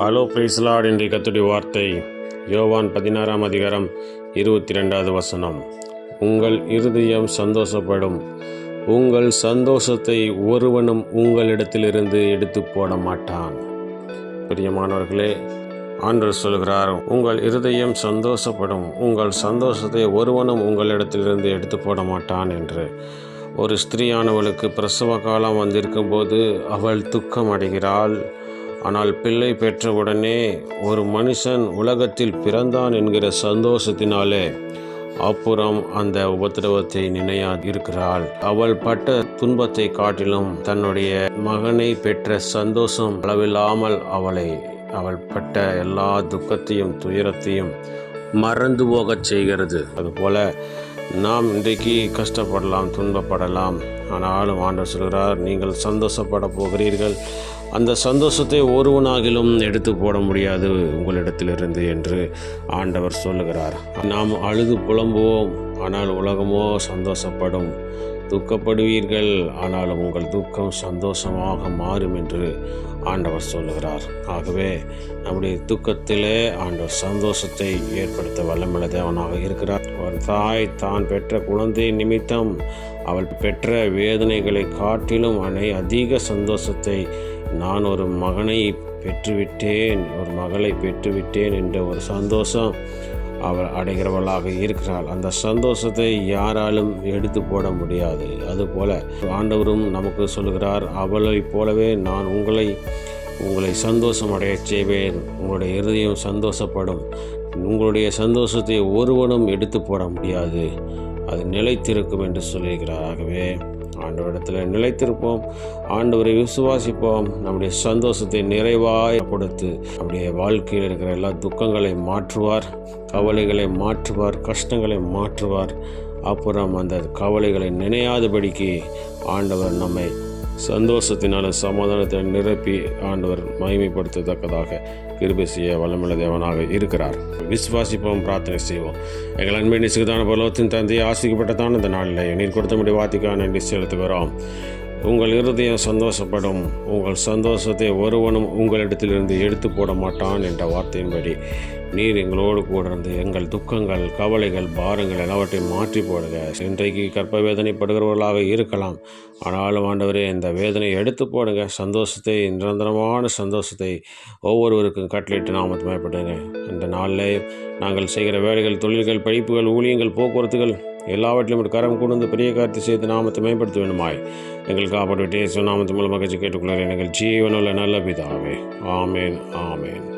Hello பிரைஸ்லாட் என்ற கத்துடைய வார்த்தை யோவான் பதினாறாம் அதிகாரம் இருபத்தி ரெண்டாவது வசனம். உங்கள் இருதயம் சந்தோஷப்படும். உங்கள் சந்தோஷத்தை ஒருவனும் உங்களிடத்திலிருந்து எடுத்து போட மாட்டான். பிரியமானவர்களே ஆண்டவர் சொல்கிறார் உங்கள் இருதயம் சந்தோஷப்படும். உங்கள் சந்தோஷத்தை ஒருவனும் உங்களிடத்திலிருந்து எடுத்து போட மாட்டான் என்று. ஒரு ஸ்திரீயானவளுக்கு பிரசவ காலம் வந்திருக்கும் போது அவள் துக்கம் அடைகிறாள் ஆனால் பிள்ளை பெற்றவுடனே ஒரு மனுஷன் உலகத்தில் பிறந்தான் என்கிற சந்தோஷத்தினாலே அப்புறம் அந்த உபத்திரவத்தை நினையா இருக்கிறாள். அவள் பட்ட துன்பத்தை காட்டிலும் தன்னுடைய மகனை பெற்ற சந்தோஷம் அளவில்லாமல் அவளை அவள் பட்ட எல்லா துக்கத்தையும் துயரத்தையும் மறந்து போகச் செய்கிறது. அதுபோல நாம் இன்றைக்கு கஷ்டப்படலாம் துன்பப்படலாம். ஆனாலும் ஆண்டவர் சொல்கிறார் நீங்கள் சந்தோஷப்பட போகிறீர்கள். அந்த சந்தோஷத்தை ஒருவனாகிலும் எடுத்து போட முடியாது உங்களிடத்திலிருந்து என்று ஆண்டவர் சொல்லுகிறார். நாம் அழுது புலம்புவோம் ஆனால் உலகமோ சந்தோஷப்படும். துக்கப்படுவீர்கள் ஆனாலும் உங்கள் துக்கம் சந்தோஷமாக மாறும் என்று ஆண்டவர் சொல்லுகிறார். ஆகவே நம்முடைய துக்கத்திலே ஆண்டவர் சந்தோஷத்தை ஏற்படுத்த வல்லமுள்ள தேவனாக இருக்கிறார். ஒரு தாய் தான் பெற்ற குழந்தை நிமித்தம் அவள் பெற்ற வேதனைகளை காட்டிலும் அனை அதிக சந்தோஷத்தை நான் ஒரு மகனை பெற்றுவிட்டேன் ஒரு மகளை பெற்றுவிட்டேன் என்ற ஒரு சந்தோஷம் அவள் அடைகிறவளாக இருக்கிறாள் அந்த சந்தோஷத்தை யாராலும் எடுத்து போட முடியாது. அதுபோல ஆண்டவரும் நமக்கு சொல்கிறார் அவளைப் போலவே நான் உங்களை உங்களை சந்தோஷம் செய்வேன். உங்களுடைய இருதயம் சந்தோஷப்படும். உங்களுடைய சந்தோஷத்தை ஒருவனும் எடுத்து போட முடியாது. அது நிலைத்திருக்கும் என்று சொல்லியிருக்கிறார் ஆகவே ஆண்டவரிடத்தில் நிலைத்திருப்போம். ஆண்டவரை விசுவாசிப்போம். நம்முடைய சந்தோஷத்தை நிறைவாய் கொடுத்து நம்முடைய வாழ்க்கையில் இருக்கிற எல்லா துக்கங்களை மாற்றுவார் கவலைகளை மாற்றுவார் கஷ்டங்களை மாற்றுவார். அப்புறம் அந்த கவலைகளை நினையாதபடிக்கு ஆண்டவர் நம்மை சந்தோஷத்தினால சமாதானத்தை நிரப்பி ஆண்டவர் மகிமைப்படுத்தத்தக்கதாக கிருபை செய்ய வல்லமுள்ள தேவனாக இருக்கிறார். விசுவாசிப்போம் பிரார்த்தனை செய்வோம். எங்கள் அன்பை நிசுதான பலவத்தின் தந்தையை ஆசிக்கப்பட்டதான இந்த நாளில் நீர் கொடுத்த முடிய வாத்திக்கான நன்றி செலுத்துகிறோம். உங்கள் இருதயம் சந்தோஷப்படும். உங்கள் சந்தோஷத்தை ஒருவனும் உங்களிடத்திலிருந்து எடுத்து போட மாட்டான் என்ற வார்த்தையின்படி நீர் எங்களோடு கூட இருந்து எங்கள் துக்கங்கள் கவலைகள் பாரங்கள் எல்லாவற்றையும் மாற்றி போடுங்க இன்றைக்கு கற்ப வேதனைப்படுகிறவர்களாக இருக்கலாம். ஆனாலும் ஆண்டவரே இந்த வேதனையை எடுத்து போடுங்க. சந்தோஷத்தை நிரந்தரமான சந்தோஷத்தை ஒவ்வொருவருக்கும் கட்டளிட்டு நாமத்து மேற்படுங்க இந்த நாளில் நாங்கள் செய்கிற வேலைகள் தொழில்கள் படிப்புகள் ஊழியங்கள் போக்குவரத்துகள் எல்லாவற்றிலும் கரம் கொண்டு வந்து பெரிய காரியத்தை செய்து நாமத்தை மேம்படுத்த வேண்டுமாய். எங்கள் காப்பாற்று நாமத்து மூலமாக கேட்டுக்கொள்கிறேன். எங்கள் ஜீவனுள்ள நல்ல பிதாவே. ஆமேன் ஆமேன்.